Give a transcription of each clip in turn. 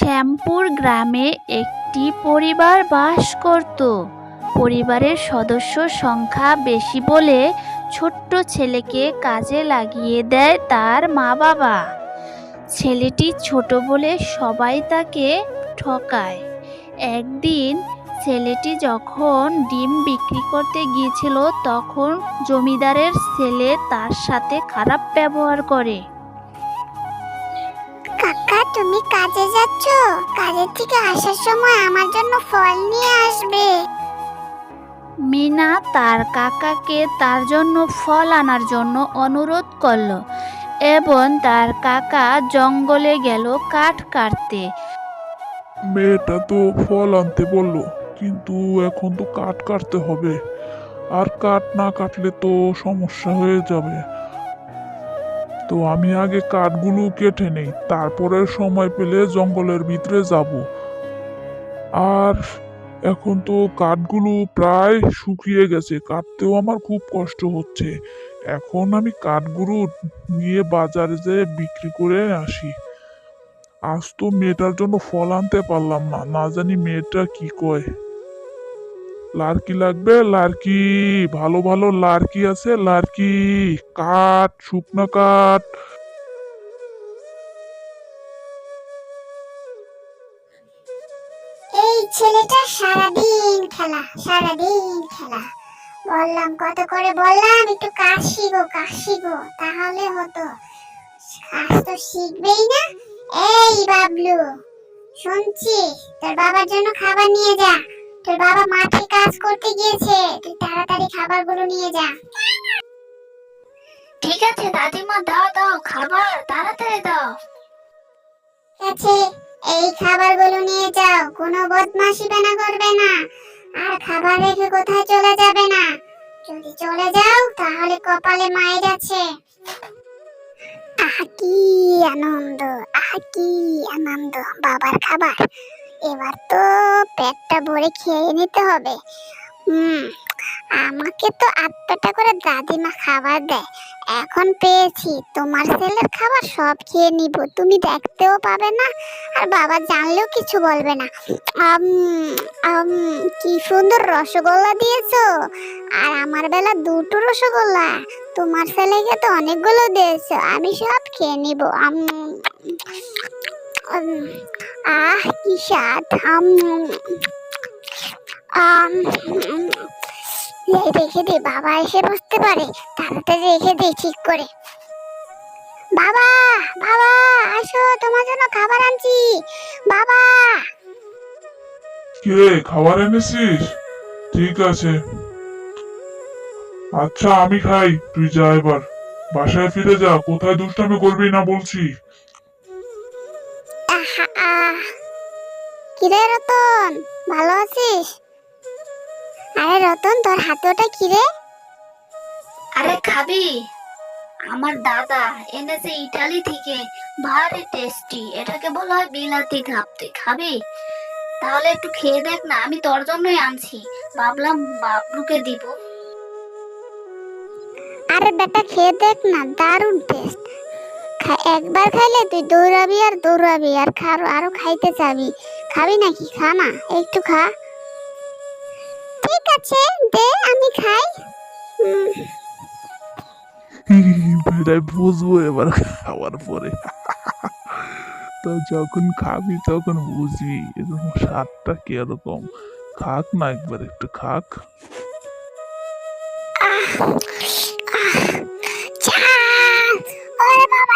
শ্যামপুর গ্রামে একটি পরিবার বাস করত। পরিবারের সদস্য সংখ্যা বেশি বলে ছোট্ট ছেলেকে কাজে লাগিয়ে দেয় তার মা বাবা। ছেলেটি ছোট বলে সবাই তাকে ঠকায়। একদিন ছেলেটি যখন ডিম বিক্রি করতে গিয়েছিল, তখন জমিদারের ছেলে তার সাথে খারাপ ব্যবহার করে। তুমি কাজে যাচ্ছ? কাজের থেকে আসার সময় আমার জন্য ফল নিয়ে আসবে। মিনা তার কাকাকে তার জন্য ফল আনার জন্য অনুরোধ করল এবং তার কাকা জঙ্গলে গেল কাঠ কাটতে। মেয়েটা তো ফল আনতে বলল কিন্তু এখন তো কাঠ কাটতে হবে। আর কাঠ না কাটলে তো সমস্যা হয়ে যাবে। তো আমি আগে কাঠগুলো কেটে নেই তারপরে সময় পেলে জঙ্গলের ভিতরে যাব। আর এখন তো কাঠগুলো প্রায় শুকিয়ে গেছে, কাটতেও আমার খুব কষ্ট হচ্ছে। এখন আমি কাঠগুলো নিয়ে বাজারে যেয়ে বিক্রি করে আসি। আজ তো মেয়েটার জন্য ফল আনতে পারলাম না না জানি মেয়েটা কি কয়। লার্কি লাগবে, লার্কি। ভালো ভালো লার্কি আছে, লার্কি। কাঠ, শুকনো কাঠ। এই ছেলেটা সারাদিন খেলা সারাদিন খেলা। বললাম, কত করে বললাম? একটু কাজ শিখো কাজ শিখো তাহলে হতো। কাজ তো শিখবেই না। এই বাবলু, শুনছিস? তোর বাবার জন্য খাবার নিয়ে যা। তোর বাবা মাঠে কাজ করতে গিয়েছে। তুই তাড়াতাড়ি খাবারগুলো নিয়ে যা। ঠিক আছে দাদিমা দাও দাও খাবার তাড়াতাড়ি দাও। আছে এই খাবারগুলো নিয়ে যাও। কোনো বদমাশি বেনা করবে না। আর খাবার রেখে কোথায় চলে যাবে না? যদি চলে যাও তাহলে কপালে মায়ের আছে। আহা কি আনন্দ আহা কি আনন্দ। বাবার খাবার। এবার তো পেটটা ভরে খেয়ে নিতে হবে। হুম, আমাকে তো আত্মাটা করে দাদিমা খাবার দেয়। এখন পেয়েছি, তোমার ছেলের খাবার সব খেয়ে নিব। তুমি দেখতেও পাবে না, আর বাবা জানলেও কিছু বলবে না। কি সুন্দর রসগোল্লা দিয়েছ। আর আমার বেলা দুটো রসগোল্লা। তোমার ছেলেকে তো অনেকগুলো দিয়েছ, আমি সব খেয়ে নিব। আহ, কি বাবা এসে পারে। তাড়াতাড়ি রেখে ঠিক করে। বাবা বাবা, আসো, তোমার জন্য খাবার আনছি। বাবা। কে, খাবার এনেছিস? ঠিক আছে। আচ্ছা আমি খাই। তুই যা এবার। বাসায় ফিরে যা। কোথায় দুষ্টামি করবি না বলছি। আহা। কিরে রতন? ভালো আছিস? আরে রতন তোর হাতে ওটা কিরে? আরে খাবি? আমার দাদা এনেছে ইটালি থেকে ভারী টেস্টি এটাকে বলা হয় বিলাতি ঘাপ তুই খাবি? তাহলে একটু খেয়ে দেখ না আমি তোর জন্যই আনছি। ভাবলাম বাবলুকে দিব। আরে বেটা খেয়ে দেখ না দারুণ টেস্ট একবার খাইলে তুই দৌড়াবি আর দৌড়াবি আর খারো আরও খাইতে চাবি। খাবি নাকি? খা না একটু খা। ঠিক আছে দে আমি খাই। বেটাই বুঝব এবার খাওয়ার পরে। তো যখন খাবি তখন বুঝবি এরকম স্বাদটা কীরকম। খাক না একবার একটু খাক। চাঁদ! ওরে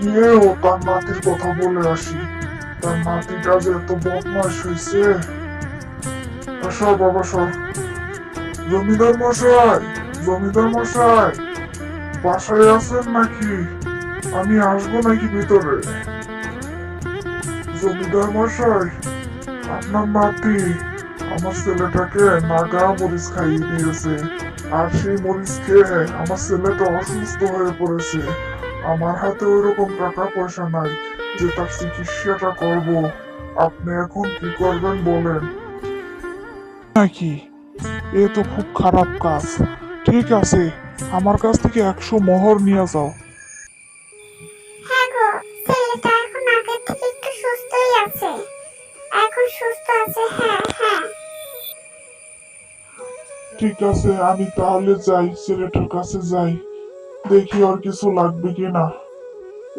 গিয়ে ও তার নাতির কথা বলে আসব নাকি ভিতরে? জমিদার মশাই, আপনার নাতি আমার ছেলেটাকে নাগা মরিচ খাইয়ে দিয়েছে, আর সেই মরিচ আমার ছেলেটা অসুস্থ হয়ে পড়েছে। আমার হাতে ওরকম টাকা পয়সা নাই যে তার চিকিৎসাটা করব। আপনি এখন কি করবেন বলেন? নাকি? এ তো খুব খারাপ কাজ। ঠিক আছে আমার কাছ থেকে একশো মোহর নিয়ে যাও। হ্যাঁ হ্যাঁ হ্যাঁ। ঠিক আছে আমি তাহলে যাই ছেলেটার কাছে যাই। দেখি আর কিছু লাগবে কি না।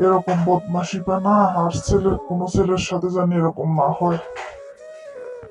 এরকম বদমাশি না, আর ছেলের কোনো ছেলের সাথে জানি এরকম না হয়।